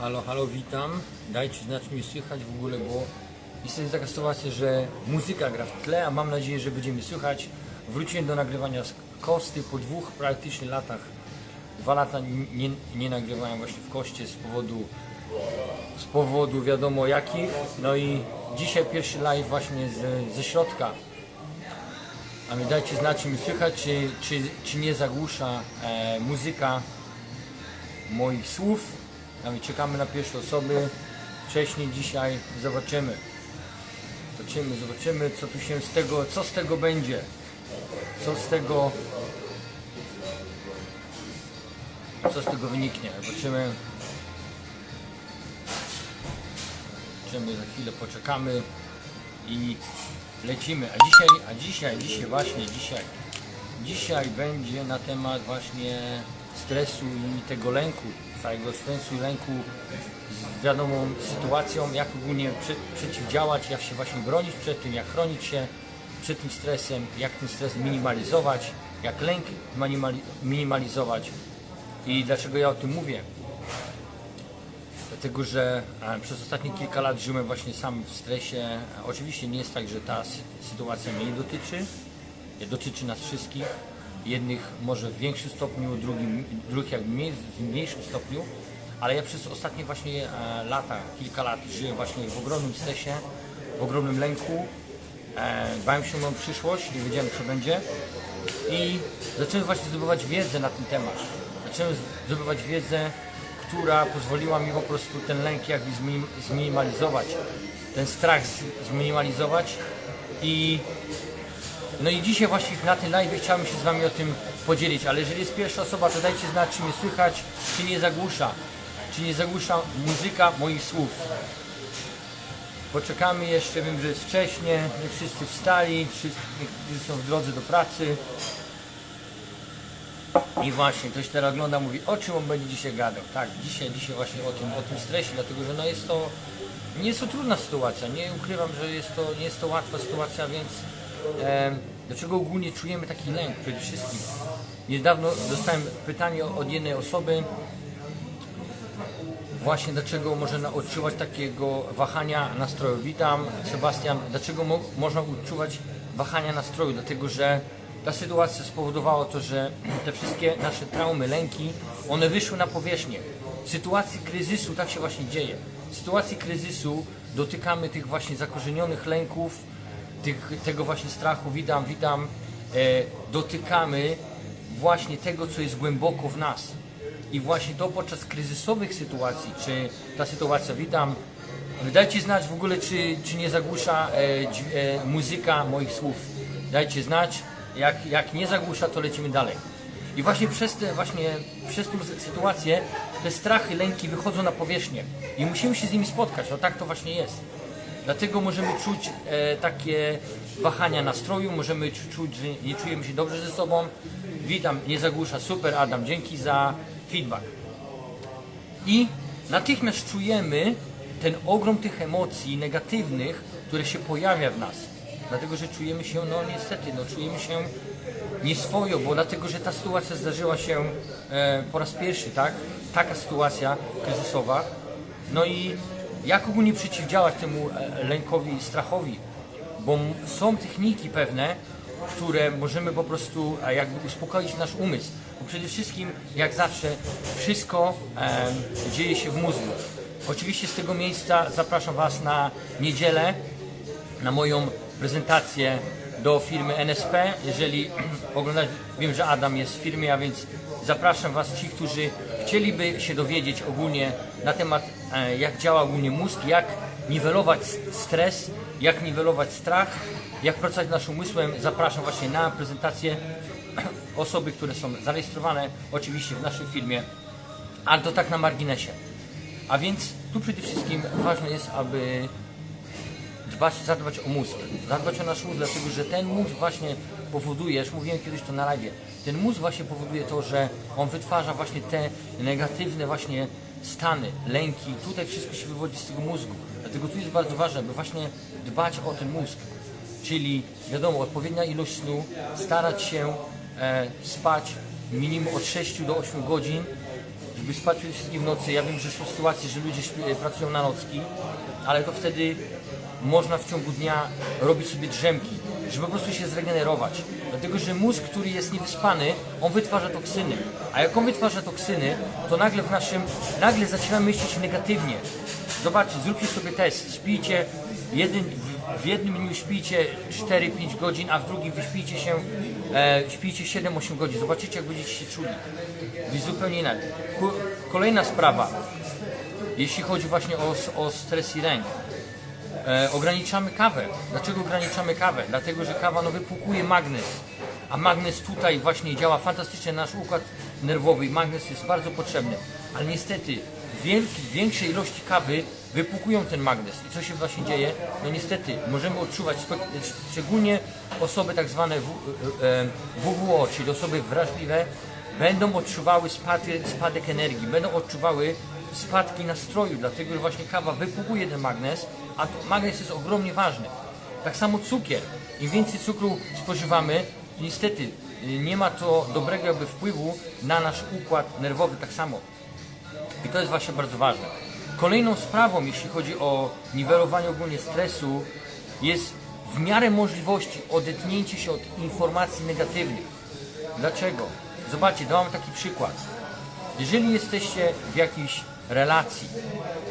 Halo, halo, witam. Dajcie znać mi słychać w ogóle, bo jest taka sytuacja, że muzyka gra w tle, a mam nadzieję, że będziemy słychać. Wróciłem do nagrywania z Kosty po dwóch praktycznie latach. Dwa lata nie, nie nagrywałem właśnie w Koście z powodu, z powodu wiadomo jakich. No i dzisiaj pierwszy live właśnie z, ze środka. A mi dajcie znać, czy mi słychać, czy, czy, czy nie zagłusza e, muzyka moich słów. A my czekamy na pierwsze osoby. Wcześniej dzisiaj zobaczymy. Zobaczymy, zobaczymy co tu się z tego, co z tego będzie. Co z tego co z tego wyniknie. Zobaczymy. Zobaczymy, za chwilę poczekamy i lecimy. A dzisiaj, a dzisiaj, dzisiaj właśnie, dzisiaj, dzisiaj będzie na temat właśnie stresu i tego lęku, całego stresu i lęku z wiadomą sytuacją, jak ogólnie prze, przeciwdziałać, jak się właśnie bronić przed tym, jak chronić się przed tym stresem, jak ten stres minimalizować, jak lęk minimali- minimalizować. I dlaczego ja o tym mówię? Dlatego, że przez ostatnie kilka lat żyłem właśnie sam w stresie. Oczywiście nie jest tak, że ta sy- sytuacja mnie nie dotyczy. Dotyczy nas wszystkich. Jednych może w większym stopniu, drugim, drugich jak w mniejszym stopniu. Ale ja przez ostatnie właśnie e, lata, kilka lat żyłem właśnie w ogromnym stresie, w ogromnym lęku. E, bałem się o moją przyszłość, nie wiedziałem co będzie. I zacząłem właśnie zdobywać wiedzę na ten temat. Zacząłem zdobywać wiedzę, która pozwoliła mi po prostu ten lęk jakby zminim- zminimalizować, ten strach zminimalizować i no i dzisiaj właśnie na tym live chciałbym się z Wami o tym podzielić, ale jeżeli jest pierwsza osoba, to dajcie znać, czy mnie słychać, czy nie zagłusza, czy nie zagłusza muzyka moich słów. Poczekamy jeszcze, wiem, że jest wcześnie, nie wszyscy wstali, wszyscy są w drodze do pracy. I właśnie, ktoś teraz ogląda, mówi, o czym on będzie dzisiaj gadał. Tak, dzisiaj, dzisiaj właśnie o tym, o tym stresie, dlatego że no jest to, nie jest to trudna sytuacja, nie ukrywam, że jest to, nie jest to łatwa sytuacja, więc dlaczego ogólnie czujemy taki lęk przede wszystkim? Niedawno dostałem pytanie od jednej osoby, właśnie dlaczego można odczuwać takiego wahania nastroju. Witam Sebastian, dlaczego mo można odczuwać wahania nastroju? Dlatego, że ta sytuacja spowodowała to, że te wszystkie nasze traumy, lęki, one wyszły na powierzchnię. W sytuacji kryzysu tak się właśnie dzieje. W sytuacji kryzysu dotykamy tych właśnie zakorzenionych lęków, tych, tego właśnie strachu, witam, witam, e, dotykamy właśnie tego, co jest głęboko w nas. I właśnie to podczas kryzysowych sytuacji, czy ta sytuacja, witam, dajcie znać w ogóle, czy, czy nie zagłusza e, e, muzyka moich słów. Dajcie znać, jak, jak nie zagłusza, to lecimy dalej. I właśnie przez te, właśnie przez tą sytuację te strachy, lęki wychodzą na powierzchnię i musimy się z nimi spotkać, no tak to właśnie jest. Dlatego możemy czuć e, takie wahania nastroju, możemy czu- czuć, że nie czujemy się dobrze ze sobą. Witam, nie zagłusza, super Adam, dzięki za feedback. I natychmiast czujemy ten ogrom tych emocji negatywnych, które się pojawia w nas. Dlatego, że czujemy się, no niestety, no czujemy się nieswojo, bo dlatego, że ta sytuacja zdarzyła się e, po raz pierwszy, tak? Taka sytuacja kryzysowa. No i jak ogólnie przeciwdziałać temu e, lękowi i strachowi? Bo są techniki pewne, które możemy po prostu e, jakby uspokoić nasz umysł. Bo przede wszystkim, jak zawsze, wszystko em, dzieje się w mózgu. Oczywiście z tego miejsca zapraszam Was na niedzielę na moją prezentację do firmy NSP. Jeżeli oglądać, wiem, że Adam jest w firmie, a więc zapraszam Was, ci, którzy chcieliby się dowiedzieć ogólnie na temat, e, jak działa ogólnie mózg, jak niwelować stres, jak niwelować strach, jak pracować naszym umysłem. Zapraszam właśnie na prezentację osoby, które są zarejestrowane oczywiście w naszej firmie, ale to tak na marginesie. A więc tu przede wszystkim ważne jest, aby dbać, zadbać o mózg, zadbać o nasz mózg, dlatego że ten mózg właśnie powoduje, już mówiłem kiedyś to na live, ten mózg właśnie powoduje to, że on wytwarza właśnie te negatywne właśnie stany, lęki, tutaj wszystko się wywodzi z tego mózgu. Dlatego tu jest bardzo ważne, by właśnie dbać o ten mózg. Czyli wiadomo, odpowiednia ilość snu, starać się e, spać minimum od 6 do 8 godzin, żeby by spać przede wszystkim w nocy. Ja wiem, że są sytuacje, że ludzie śpi, pracują na nocki, ale to wtedy można w ciągu dnia robić sobie drzemki, żeby po prostu się zregenerować. Dlatego, że mózg, który jest niewyspany, on wytwarza toksyny. A jak on wytwarza toksyny, to nagle w naszym, nagle zaczynamy myśleć negatywnie. Zobaczcie, zróbcie sobie test. Śpijcie, jeden, w- jednym dniu śpijcie 4-5 godzin, a w drugim wyśpijcie się, e, śpijcie 7-8 godzin. Zobaczycie, jak będziecie się czuli. Jest zupełnie inaczej. Ko- Kolejna sprawa, jeśli chodzi właśnie o, o stres i lęk. E, ograniczamy kawę. Dlaczego ograniczamy kawę? Dlatego, że kawa no, wypłukuje magnez. A magnez tutaj właśnie działa fantastycznie na nasz układ nerwowy i magnez jest bardzo potrzebny. Ale niestety wielki, większe ilości kawy wypłukują ten magnez. I co się właśnie dzieje? No niestety możemy odczuwać, szczególnie osoby tak zwane W- e, e, WWO, czyli osoby wrażliwe, będą odczuwały spadek, energii, będą odczuwały spadki nastroju, dlatego że właśnie kawa wypłukuje ten magnez, a to magnez jest ogromnie ważny. Tak samo cukier. Im więcej cukru spożywamy, niestety y, nie ma to dobrego jakby wpływu na nasz układ nerwowy tak samo. I to jest właśnie bardzo ważne. Kolejną sprawą, jeśli chodzi o niwelowanie ogólnie stresu, jest w miarę możliwości odetnięcie się od informacji negatywnych. Dlaczego? Zobaczcie, dam taki przykład. Jeżeli jesteście w jakiejś relacji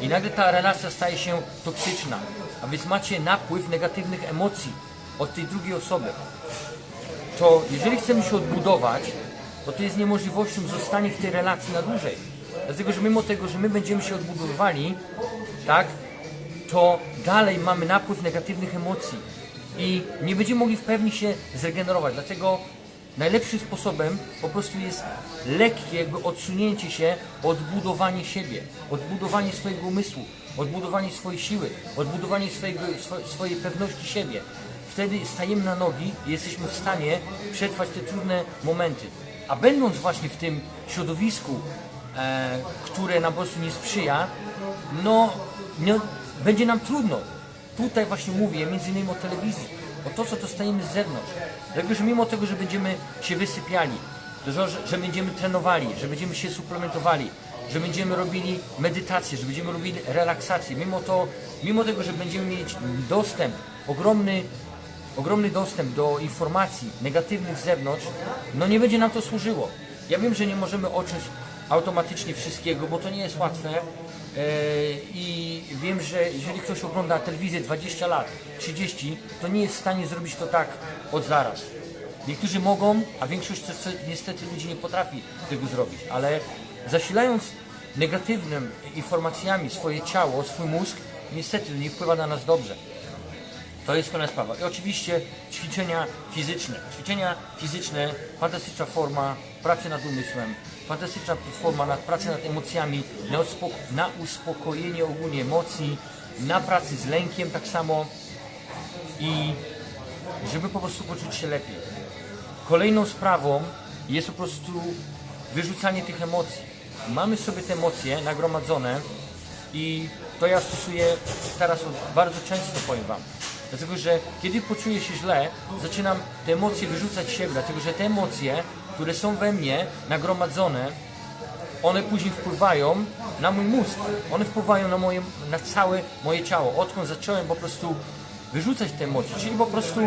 i nagle ta relacja staje się toksyczna, a więc macie napływ negatywnych emocji od tej drugiej osoby, to jeżeli chcemy się odbudować, to to jest niemożliwością zostanie w tej relacji na dłużej. Dlatego, że mimo tego, że my będziemy się odbudowywali, tak, to dalej mamy napływ negatywnych emocji i nie będziemy mogli w pełni się zregenerować. Dlatego najlepszym sposobem po prostu jest lekkie jakby odsunięcie się, odbudowanie siebie, odbudowanie swojego umysłu, odbudowanie swojej siły, odbudowanie swojego, swo- swojej pewności siebie. Wtedy stajemy na nogi i jesteśmy w stanie przetrwać te trudne momenty. A będąc właśnie w tym środowisku, e, które nam po prostu nie sprzyja, no, no będzie nam trudno. Tutaj właśnie mówię między innymi o telewizji, o to, co dostajemy z zewnątrz. Dlatego, że mimo tego, że będziemy się wysypiali, że, będziemy trenowali, że będziemy się suplementowali, że będziemy robili medytację, że będziemy robili relaksację, mimo, to, mimo tego, że będziemy mieć dostęp, ogromny, ogromny dostęp do informacji negatywnych z zewnątrz, no nie będzie nam to służyło. Ja wiem, że nie możemy odciąć automatycznie wszystkiego, bo to nie jest łatwe. E, I wiem, że jeżeli ktoś ogląda telewizję 20 lat, 30, to nie jest w stanie zrobić to tak od zaraz. Niektórzy mogą, a większość niestety ludzi nie potrafi tego zrobić, ale zasilając negatywnym informacjami swoje ciało, swój mózg, niestety nie wpływa na nas dobrze. To jest kolejna sprawa. I oczywiście ćwiczenia fizyczne. Ćwiczenia fizyczne, fantastyczna forma pracy nad umysłem, fantastyczna forma na pracy nad emocjami, na, na uspokojenie ogólnie emocji, na pracy z lękiem tak samo i żeby po prostu poczuć się lepiej. Kolejną sprawą jest po prostu wyrzucanie tych emocji. Mamy sobie te emocje nagromadzone i to ja stosuję teraz bardzo często powiem Wam. Dlatego, że kiedy poczuję się źle, zaczynam te emocje wyrzucać z siebie, dlatego że te emocje, które są we mnie nagromadzone, one później wpływają na mój mózg. One wpływają na, moje, na całe moje ciało. Odkąd zacząłem po prostu wyrzucać te emocje, czyli po prostu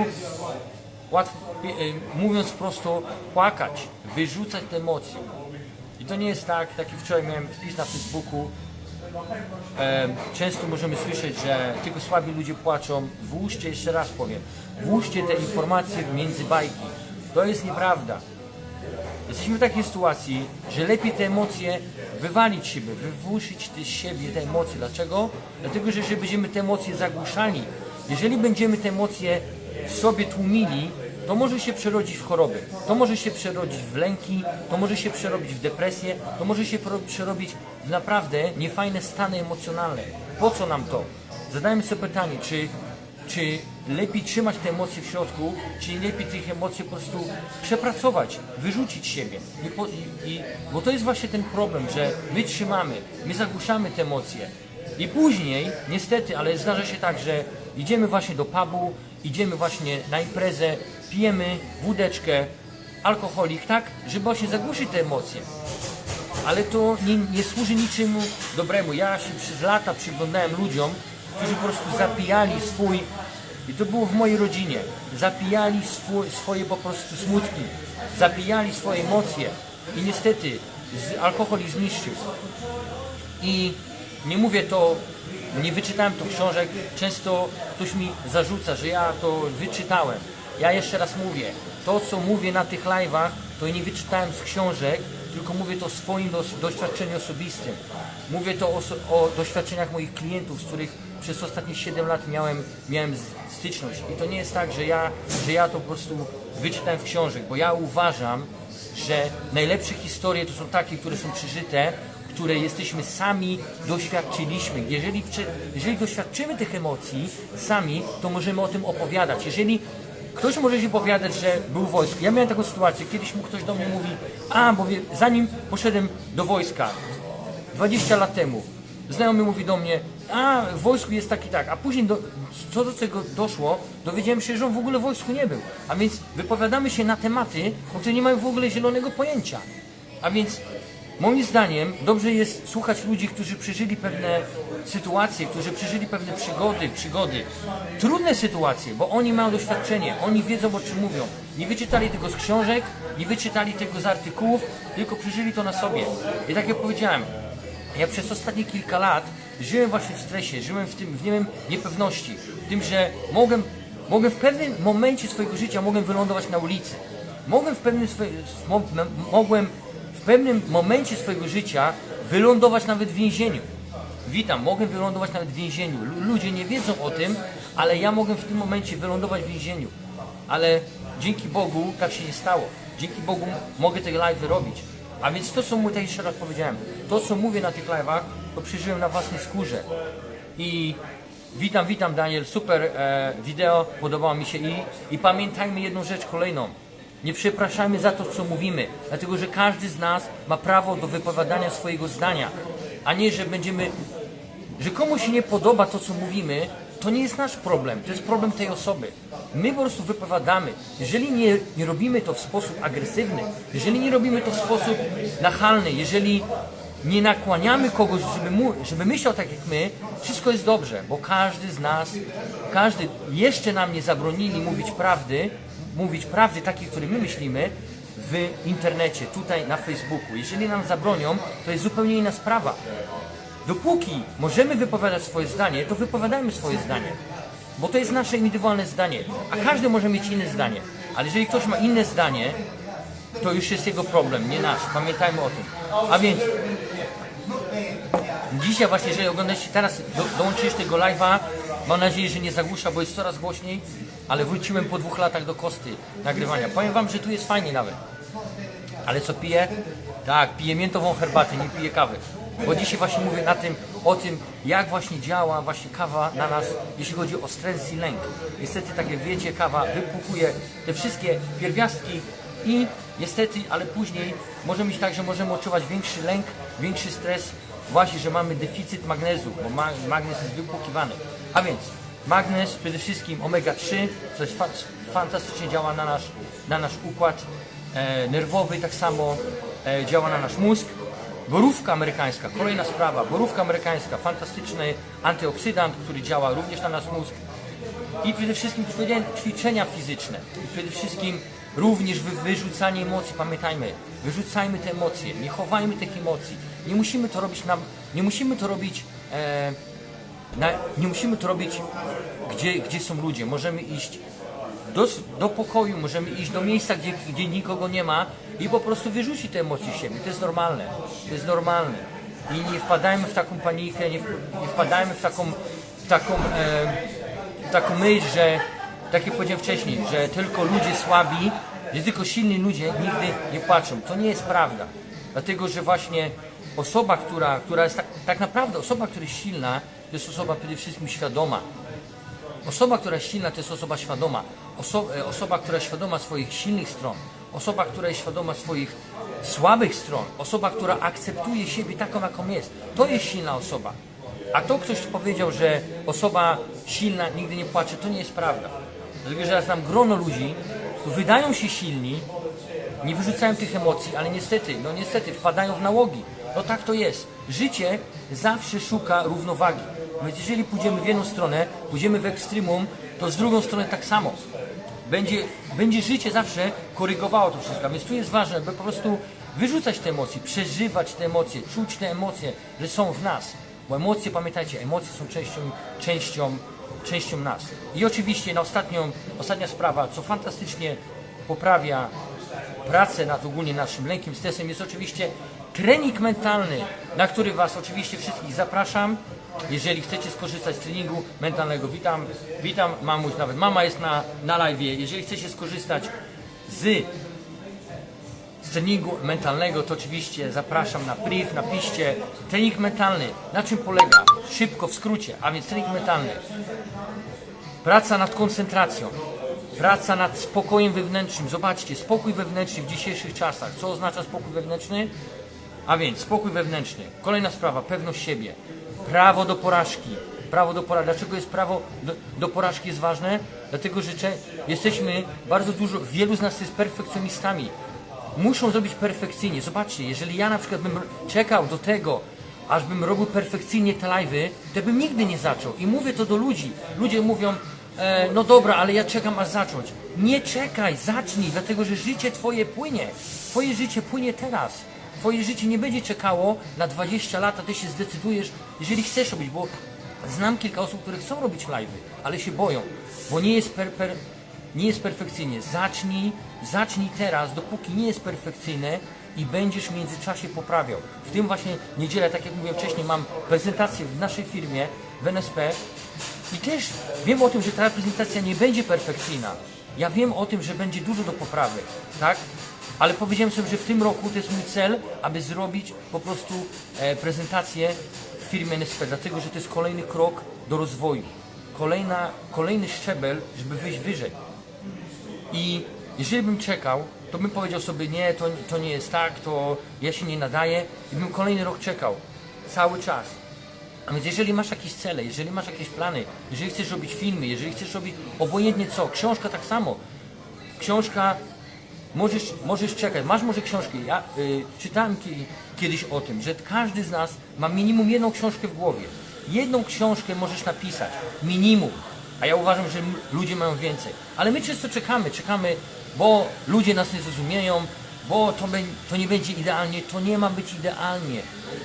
łatwo, y, mówiąc prosto, płakać, wyrzucać te emocje. I to nie jest tak, taki wczoraj miałem wpis na Facebooku, często możemy słyszeć, że tylko słabi ludzie płaczą. Włóżcie, jeszcze raz powiem, włóżcie te informacje między bajki. To jest nieprawda. Jesteśmy w takiej sytuacji, że lepiej te emocje wywalić siebie, wywłuszyć z siebie te emocje. Dlaczego? Dlatego, że jeżeli będziemy te emocje zagłuszali, jeżeli będziemy te emocje w sobie tłumili, to może się przerodzić w choroby, to może się przerodzić w lęki, to może się przerobić w depresję, to może się przerobić w naprawdę niefajne stany emocjonalne. Po co nam to? Zadajmy sobie pytanie, czy czy lepiej trzymać te emocje w środku, czy nie lepiej tych emocji po prostu przepracować, wyrzucić siebie. I po, i, i, bo to jest właśnie ten problem, że my trzymamy, my zagłuszamy te emocje. I później, niestety, ale zdarza się tak, że idziemy właśnie do pubu, idziemy właśnie na imprezę, pijemy wódeczkę, alkoholik, tak, żeby właśnie zagłuszyć te emocje. ale to nie, nie służy niczemu dobremu. Ja się przez lata przyglądałem ludziom, którzy po prostu zapijali swój, i to było w mojej rodzinie, zapijali swój, swoje po prostu smutki, zapijali swoje emocje i niestety alkohol ich zniszczył. I nie mówię to, nie wyczytałem to książek, często ktoś mi zarzuca, że ja to wyczytałem. Ja jeszcze raz mówię, to co mówię na tych live'ach, to nie wyczytałem z książek, tylko mówię to o swoim doświadczeniu osobistym. Mówię to o, o doświadczeniach moich klientów, z których przez ostatnie 7 lat miałem, miałem styczność. I to nie jest tak, że ja, że ja to po prostu wyczytałem w książek, bo ja uważam, że najlepsze historie to są takie, które są przeżyte, które jesteśmy sami doświadczyliśmy. Jeżeli, jeżeli doświadczymy tych emocji sami, to możemy o tym opowiadać. Jeżeli ktoś może się opowiadać, że był w wojsku. Ja miałem taką sytuację, kiedyś mu ktoś do mnie mówi, a, bo wie, zanim poszedłem do wojska, 20 lat temu, znajomy mówi do mnie, a w wojsku jest tak i tak, a później do, co do tego doszło, dowiedziałem się, że on w ogóle w wojsku nie był. A więc wypowiadamy się na tematy, o których nie mają w ogóle zielonego pojęcia. A więc moim zdaniem dobrze jest słuchać ludzi, którzy przeżyli pewne sytuacje, którzy przeżyli pewne przygody, przygody, trudne sytuacje, bo oni mają doświadczenie, oni wiedzą o czym mówią. Nie wyczytali tego z książek, nie wyczytali tego z artykułów, tylko przeżyli to na sobie. I tak jak powiedziałem, ja przez ostatnie kilka lat żyłem właśnie w stresie, żyłem w tym, w nie wiem, niepewności, w tym, że mogłem, mogłem w pewnym momencie swojego życia mogłem wylądować na ulicy. Mogłem w pewnym mogłem w pewnym momencie swojego życia wylądować nawet w więzieniu. Witam, mogłem wylądować nawet w więzieniu. Lu- Ludzie nie wiedzą o tym, ale ja mogłem w tym momencie wylądować w więzieniu. Ale dzięki Bogu tak się nie stało. Dzięki Bogu mogę te live robić. A więc to, co mówię, tak jeszcze raz powiedziałem, to, co mówię na tych live'ach, to przeżyłem na własnej skórze. I witam, witam Daniel, super e, wideo, podobało mi się i, i pamiętajmy jedną rzecz kolejną. Nie przepraszajmy za to, co mówimy, dlatego że każdy z nas ma prawo do wypowiadania swojego zdania, a nie, że będziemy że komuś się nie podoba to, co mówimy, to nie jest nasz problem, to jest problem tej osoby. My po prostu wypowiadamy. Jeżeli nie, nie robimy to w sposób agresywny, jeżeli nie robimy to w sposób nachalny, jeżeli nie nakłaniamy kogoś, żeby, mu, żeby myślał tak jak my, wszystko jest dobrze, bo każdy z nas, każdy, jeszcze nam nie zabronili mówić prawdy, mówić prawdy takiej, które my myślimy, w internecie, tutaj na Facebooku. Jeżeli nam zabronią, to jest zupełnie inna sprawa. Dopóki możemy wypowiadać swoje zdanie, to wypowiadajmy swoje zdanie. Bo to jest nasze indywidualne zdanie. A każdy może mieć inne zdanie. Ale jeżeli ktoś ma inne zdanie, to już jest jego problem, nie nasz. Pamiętajmy o tym. A więc dzisiaj właśnie, jeżeli oglądacie teraz, do, dołączysz tego live'a, mam nadzieję, że nie zagłusza, bo jest coraz głośniej, ale wróciłem po dwóch latach do kosty nagrywania. Powiem wam, że tu jest fajnie nawet. Ale co piję? Tak, piję miętową herbatę, nie piję kawy. Bo dzisiaj właśnie mówię na tym, o tym, jak właśnie działa właśnie kawa na nas, jeśli chodzi o stres i lęk. Niestety, tak jak wiecie, kawa wypłukuje te wszystkie pierwiastki i niestety, ale później może być tak, że możemy odczuwać większy lęk, większy stres, właśnie, że mamy deficyt magnezu, bo ma, magnez jest wypłukiwany. A więc magnez, przede wszystkim omega-3, coś fa fantastycznie działa na nasz, na nasz układ e, nerwowy, tak samo e, działa na nasz mózg. Borówka amerykańska, kolejna sprawa, borówka amerykańska, fantastyczny antyoksydant, który działa również na nasz mózg. I przede wszystkim ćwiczenia- fizyczne. I przede wszystkim również wy, wyrzucanie emocji, pamiętajmy, wyrzucajmy te emocje, nie chowajmy tych emocji. Nie musimy to robić nam, nie musimy to robić e, na, nie musimy to robić gdzie, gdzie są ludzie. Możemy iść do, do pokoju, możemy iść do miejsca, gdzie, gdzie nikogo nie ma i po prostu wyrzucić te emocje z siebie. To jest normalne. To jest normalne. I nie wpadajmy w taką panikę, nie, wpadajmy w taką, w taką, e, taką myśl, że tak jak powiedziałem wcześniej, że tylko ludzie słabi, że tylko silni ludzie nigdy nie płaczą. To nie jest prawda. Dlatego, że właśnie osoba, która, która jest tak, tak naprawdę osoba, która jest silna, to jest osoba przede wszystkim świadoma. Osoba, która jest silna, to jest osoba świadoma. Oso e, osoba, która jest świadoma swoich silnych stron. Osoba, która jest świadoma swoich słabych stron. Osoba, która akceptuje siebie taką, jaką jest. To jest silna osoba. A to ktoś powiedział, że osoba silna nigdy nie płacze, to nie jest prawda. Dlatego, że ja znam grono ludzi, wydają się silni, nie wyrzucają tych emocji, ale niestety, no niestety wpadają w nałogi. No tak to jest. Życie zawsze szuka równowagi. Więc jeżeli pójdziemy w jedną stronę, pójdziemy w ekstremum, to z drugą stronę tak samo. Będzie, będzie życie zawsze korygowało to wszystko. Więc tu jest ważne, by po prostu wyrzucać te emocje, przeżywać te emocje, czuć te emocje, że są w nas. Bo emocje, pamiętajcie, emocje są częścią, częścią, częścią nas. I oczywiście na ostatnią, ostatnia sprawa, co fantastycznie poprawia pracę nad ogólnie naszym lękiem, stresem jest oczywiście trening mentalny, na który Was oczywiście wszystkich zapraszam. Jeżeli chcecie skorzystać z treningu mentalnego, witam, witam mamuś, nawet mama jest na, na live. Jeżeli chcecie skorzystać z, treningu mentalnego, to oczywiście zapraszam na priv, napiszcie trening mentalny. Na czym polega? Szybko, w skrócie, a więc trening mentalny. Praca nad koncentracją, praca nad spokojem wewnętrznym. Zobaczcie, spokój wewnętrzny w dzisiejszych czasach. Co oznacza spokój wewnętrzny? A więc spokój wewnętrzny. Kolejna sprawa, pewność siebie. Prawo do porażki. Prawo do porażki. Dlaczego jest prawo do, do porażki jest ważne? Dlatego, że jesteśmy bardzo dużo, wielu z nas jest perfekcjonistami. Muszą zrobić perfekcyjnie. Zobaczcie, jeżeli ja na przykład bym czekał do tego, aż bym robił perfekcyjnie te live'y, to bym nigdy nie zaczął. I mówię to do ludzi. Ludzie mówią, e, no dobra, ale ja czekam aż zacząć. Nie czekaj, zacznij, dlatego że życie Twoje płynie. Twoje życie płynie teraz. Twoje życie nie będzie czekało na 20 lat, a Ty się zdecydujesz, jeżeli chcesz robić, bo znam kilka osób, które chcą robić live'y, ale się boją, bo nie jest per, per, nie jest perfekcyjnie. Zacznij, zacznij teraz, dopóki nie jest perfekcyjne i będziesz w międzyczasie poprawiał. W tym właśnie niedzielę, tak jak mówiłem wcześniej, mam prezentację w naszej firmie, w NSP i też wiem o tym, że ta prezentacja nie będzie perfekcyjna. Ja wiem o tym, że będzie dużo do poprawy, tak? Ale powiedziałem sobie, że w tym roku to jest mój cel, aby zrobić po prostu e, prezentację w firmie NSP, dlatego że to jest kolejny krok do rozwoju. Kolejna, kolejny szczebel, żeby wyjść wyżej. I jeżeli bym czekał, to bym powiedział sobie, nie, to, to nie jest tak, to ja się nie nadaję i bym kolejny rok czekał. Cały czas. A więc jeżeli masz jakieś cele, jeżeli masz jakieś plany, jeżeli chcesz robić filmy, jeżeli chcesz robić obojętnie co, książka tak samo. Książka, możesz, możesz czekać, masz może książki. Ja y, czytałem ki, kiedyś o tym, że każdy z nas ma minimum jedną książkę w głowie. Jedną książkę możesz napisać, minimum. A ja uważam, że ludzie mają więcej. Ale my często czekamy, czekamy, bo ludzie nas nie zrozumieją, bo to, to nie będzie idealnie, to nie ma być idealnie.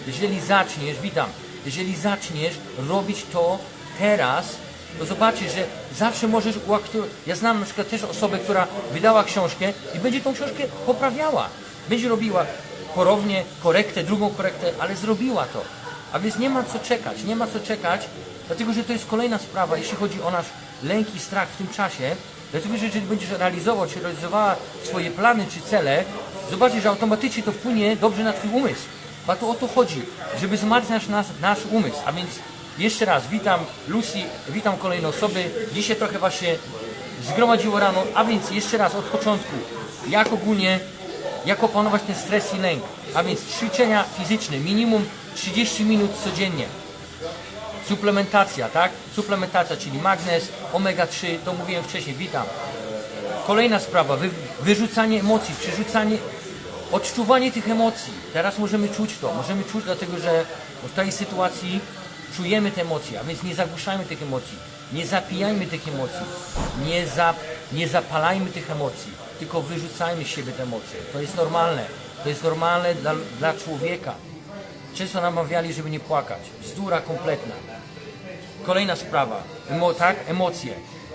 Jeżeli zaczniesz, witam, jeżeli zaczniesz robić to teraz, to zobaczysz, że zawsze możesz uaktualizować. Ja znam na przykład też osobę, która wydała książkę i będzie tą książkę poprawiała. Będzie robiła porownie, korektę, drugą korektę, ale zrobiła to. A więc nie ma co czekać, nie ma co czekać, dlatego że to jest kolejna sprawa, jeśli chodzi o nasz lęk i strach w tym czasie, dlatego że jeżeli będziesz realizował, czy realizowała swoje plany czy cele, zobaczysz, że automatycznie to wpłynie dobrze na Twój umysł. A to o to chodzi, żeby wzmacniać nas, nasz umysł. A więc jeszcze raz witam Lucy, witam kolejne osoby. Dzisiaj trochę Was się zgromadziło rano, a więc jeszcze raz od początku, jak ogólnie, jak opanować ten stres i lęk. A więc ćwiczenia fizyczne, minimum 30 minut codziennie. Suplementacja, tak? Suplementacja, czyli magnez, omega-3, to mówiłem wcześniej, witam. Kolejna sprawa, wy, wyrzucanie emocji, przerzucanie, odczuwanie tych emocji. Teraz możemy czuć to, możemy czuć dlatego, że w tej sytuacji czujemy te emocje, a więc nie zagłuszajmy tych emocji, nie zapijajmy tych emocji, nie, za, nie zapalajmy tych emocji, tylko wyrzucajmy z siebie te emocje. To jest normalne, to jest normalne dla, dla człowieka. Często namawiali, żeby nie płakać. Bzdura kompletna. Kolejna sprawa, Emo, tak, emocje.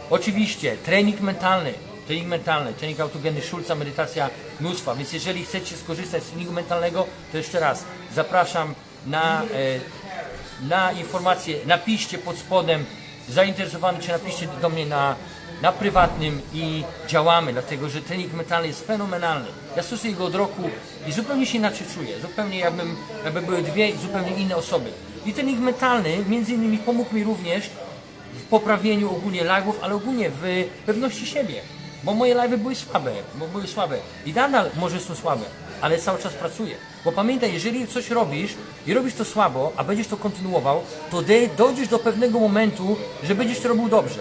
Oczywiście, trening mentalny, trening mentalny, trening autogenny Schulza, medytacja mnóstwa. Więc jeżeli chcecie skorzystać z treningu mentalnego, to jeszcze raz zapraszam na, e, na informacje. Napiszcie pod spodem zainteresowany, czy napiszcie do mnie na, na prywatnym i działamy, dlatego że trening mentalny jest fenomenalny. Ja stosuję go od roku i zupełnie się inaczej czuję. Zupełnie jakbym, jakby były dwie zupełnie inne osoby. I trening mentalny między innymi pomógł mi również w poprawieniu ogólnie live'ów, ale ogólnie w pewności siebie. Bo moje live'y były słabe, bo były słabe. I nadal może są słabe, ale cały czas pracuję. Bo pamiętaj, jeżeli coś robisz i robisz to słabo, a będziesz to kontynuował, to dojdziesz do pewnego momentu, że będziesz to robił dobrze.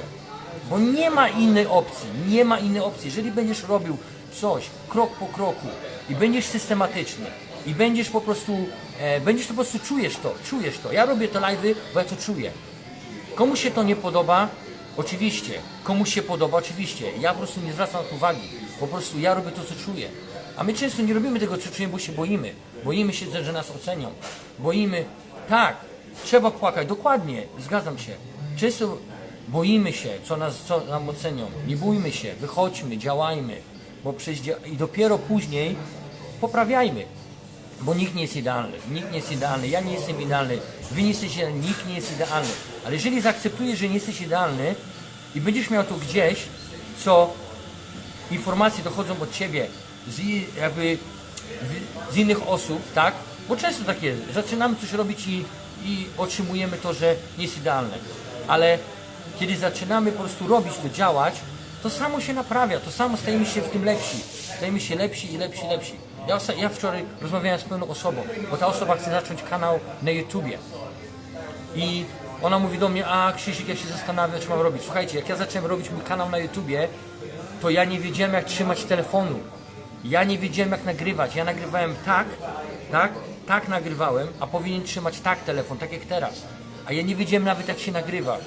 Bo nie ma innej opcji, nie ma innej opcji. Jeżeli będziesz robił coś, krok po kroku i będziesz systematyczny i będziesz po prostu, e, będziesz po prostu czujesz to, czujesz to. Ja robię te live'y, bo ja to czuję. Komu się to nie podoba? Oczywiście. Komuś się podoba? Oczywiście. Ja po prostu nie zwracam na to uwagi. Po prostu ja robię to, co czuję. A my często nie robimy tego, co czujemy, bo się boimy. Boimy się, że nas ocenią. Boimy. Tak, trzeba płakać. Dokładnie. Zgadzam się. Często boimy się, co, nas, co nam ocenią. Nie bójmy się. Wychodźmy, działajmy. Bo przecież dzia- i dopiero później poprawiajmy. Bo nikt nie jest idealny. Nikt nie jest idealny. Ja nie jestem idealny. Wy nie jesteście, nikt nie jest idealny. Ale jeżeli zaakceptujesz, że nie jesteś idealny i będziesz miał to gdzieś, co informacje dochodzą od ciebie z, jakby z innych osób, tak? Bo często tak jest. Zaczynamy coś robić i, i otrzymujemy to, że nie jest idealne. Ale kiedy zaczynamy po prostu robić to, działać, to samo się naprawia, to samo stajemy się w tym lepsi. Stajemy się lepsi i lepsi, lepsi. Ja, ja wczoraj rozmawiałem z pewną osobą, bo ta osoba chce zacząć kanał na YouTubie. I ona mówi do mnie, a Krzysiek, ja się zastanawiam, co mam robić. Słuchajcie, jak ja zacząłem robić mój kanał na YouTubie, to ja nie wiedziałem, jak trzymać telefonu. Ja nie wiedziałem, jak nagrywać. Ja nagrywałem tak, tak, tak nagrywałem, a powinien trzymać tak telefon, tak jak teraz. A ja nie wiedziałem nawet, jak się nagrywa.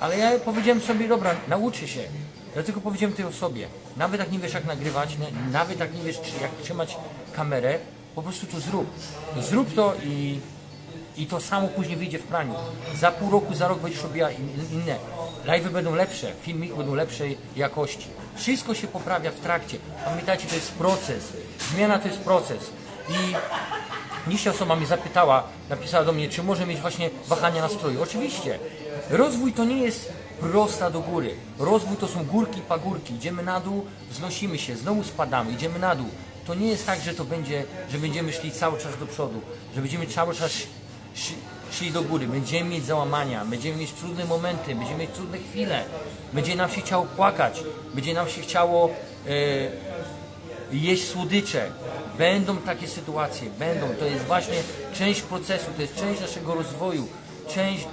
Ale ja powiedziałem sobie, dobra, nauczę się. Tylko powiedziałem tej osobie, nawet jak nie wiesz, jak nagrywać, na- nawet jak nie wiesz, jak trzymać kamerę, po prostu to zrób. Zrób to i i to samo później wyjdzie w praniu. Za pół roku, za rok będziesz robiła in, in- inne. Live'y będą lepsze, filmiki będą lepszej jakości. Wszystko się poprawia w trakcie. Pamiętajcie, to jest proces. Zmiana to jest proces. I Dzisiaj osoba mnie zapytała, napisała do mnie, czy może mieć właśnie wahania nastroju. Oczywiście. Rozwój to nie jest prosta do góry. Rozwój to są górki, pagórki. Idziemy na dół, wznosimy się, znowu spadamy, idziemy na dół. To nie jest tak, że to będzie, że będziemy szli cały czas do przodu, że będziemy cały czas sz- szli do góry. Będziemy mieć załamania, będziemy mieć trudne momenty, będziemy mieć trudne chwile. Będzie nam się chciało płakać, będzie nam się chciało e, jeść słodycze. Będą takie sytuacje, będą. To jest właśnie część procesu, to jest część naszego rozwoju, część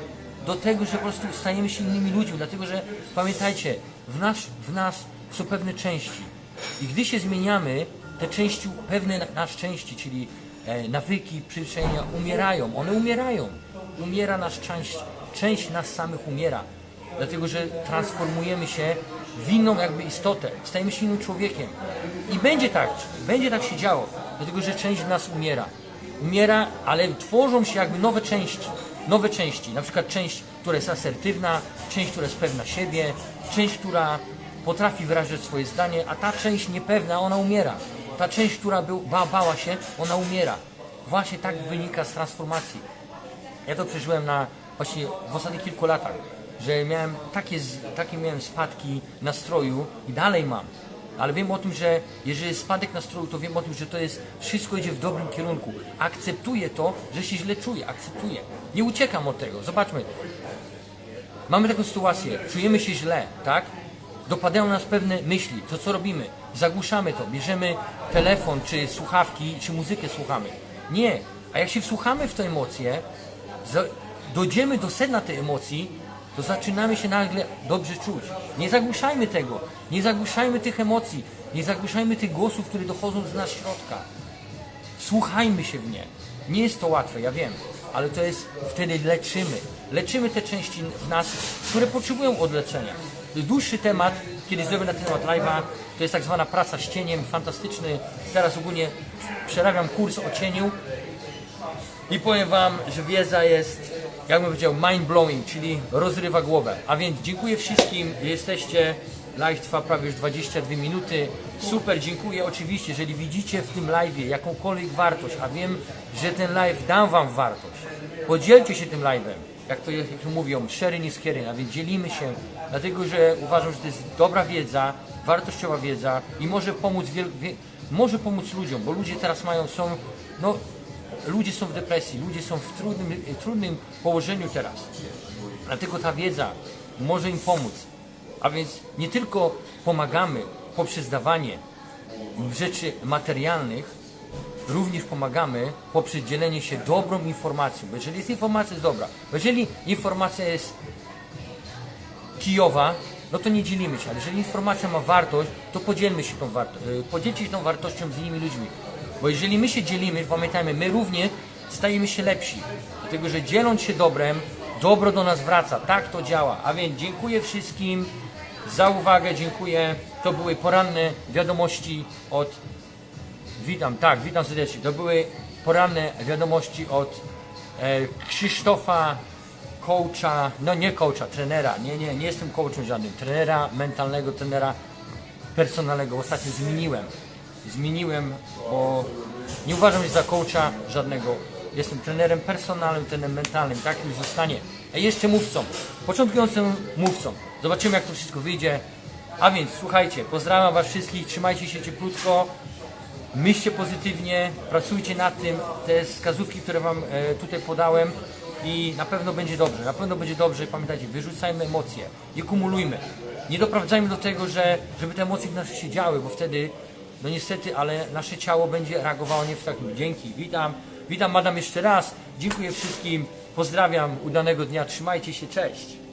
do tego, że po prostu stajemy się innymi ludźmi, dlatego że pamiętajcie, w nas, w nas są pewne części. I gdy się zmieniamy, te części, pewne na- nasze części, czyli e, nawyki, przyzwyczajenia umierają, one umierają. Umiera nasz część, część nas samych umiera. Dlatego że transformujemy się w inną jakby istotę, stajemy się innym człowiekiem. I będzie tak, będzie tak się działo, dlatego że część nas umiera. Umiera, ale tworzą się jakby nowe części, nowe części, na przykład część, która jest asertywna, część, która jest pewna siebie, część, która potrafi wyrażać swoje zdanie, a ta część niepewna, ona umiera. Ta część, która był, ba, bała się, ona umiera. Właśnie tak wynika z transformacji. Ja to przeżyłem na właśnie w ostatnich kilku latach, że miałem takie, takie miałem spadki nastroju i dalej mam. Ale wiem o tym, że jeżeli jest spadek nastroju, to wiem o tym, że to jest, wszystko idzie w dobrym kierunku. Akceptuję to, że się źle czuję, akceptuję. Nie uciekam od tego. Zobaczmy, mamy taką sytuację, czujemy się źle, tak? Dopadają nas pewne myśli, to co robimy? Zagłuszamy to, bierzemy telefon, czy słuchawki, czy muzykę słuchamy. Nie, a jak się wsłuchamy w te emocje, dojdziemy do sedna tej emocji, to zaczynamy się nagle dobrze czuć. Nie zagłuszajmy tego, nie zagłuszajmy tych emocji, nie zagłuszajmy tych głosów, które dochodzą z nas środka. Słuchajmy się w nie. Nie jest to łatwe, ja wiem, ale to jest wtedy leczymy. Leczymy te części w nas, które potrzebują odleczenia. Dłuższy temat, kiedy zrobię na ten temat live'a, to jest tak zwana praca z cieniem, fantastyczny. Teraz ogólnie przerabiam kurs o cieniu i powiem Wam, że wiedza jest, jakbym powiedział, mind-blowing, czyli rozrywa głowę. A więc dziękuję wszystkim, jesteście. Live trwa prawie już 22 minuty. Super, dziękuję. Oczywiście, jeżeli widzicie w tym live'ie jakąkolwiek wartość, a wiem, że ten live dam Wam wartość, podzielcie się tym live'em. Jak to, jak to mówią, sharing is caring, a więc dzielimy się, dlatego że uważam, że to jest dobra wiedza, wartościowa wiedza i może pomóc, wiel, wie, może pomóc ludziom, bo ludzie teraz mają, są, no, ludzie są w depresji, ludzie są w trudnym, trudnym położeniu teraz. Dlatego ta wiedza może im pomóc. A więc nie tylko pomagamy poprzez dawanie rzeczy materialnych, również pomagamy poprzez dzielenie się dobrą informacją. Jeżeli jest informacja jest dobra, jeżeli informacja jest kijowa, no to nie dzielimy się, ale jeżeli informacja ma wartość, to podzielmy się tą wartością, podzielcie się tą wartością z innymi ludźmi. Bo jeżeli my się dzielimy, pamiętajmy, my również stajemy się lepsi. Dlatego, że dzieląc się dobrem, dobro do nas wraca. Tak to działa. A więc dziękuję wszystkim za uwagę, dziękuję. To były poranne wiadomości od Witam, tak, witam serdecznie. To były poranne wiadomości od e, Krzysztofa, coacha, no nie coacha, trenera, nie, nie, nie jestem coachem żadnym, trenera mentalnego, trenera personalnego. Ostatnio zmieniłem, zmieniłem, bo nie uważam się za coacha żadnego. Jestem trenerem personalnym, trenerem mentalnym, takim zostanie. A jeszcze mówcą, początkującym mówcą. Zobaczymy jak to wszystko wyjdzie. A więc słuchajcie, pozdrawiam Was wszystkich, trzymajcie się cieplutko. Myślcie pozytywnie, pracujcie nad tym, te wskazówki, które Wam e, tutaj podałem i na pewno będzie dobrze, na pewno będzie dobrze. Pamiętajcie, wyrzucajmy emocje, nie kumulujmy. Nie doprowadzajmy do tego, że, żeby te emocje w nas się działy, bo wtedy, no niestety, ale nasze ciało będzie reagowało nie w takim. Dzięki, witam, witam Madam jeszcze raz, dziękuję wszystkim, pozdrawiam, udanego dnia, trzymajcie się, cześć.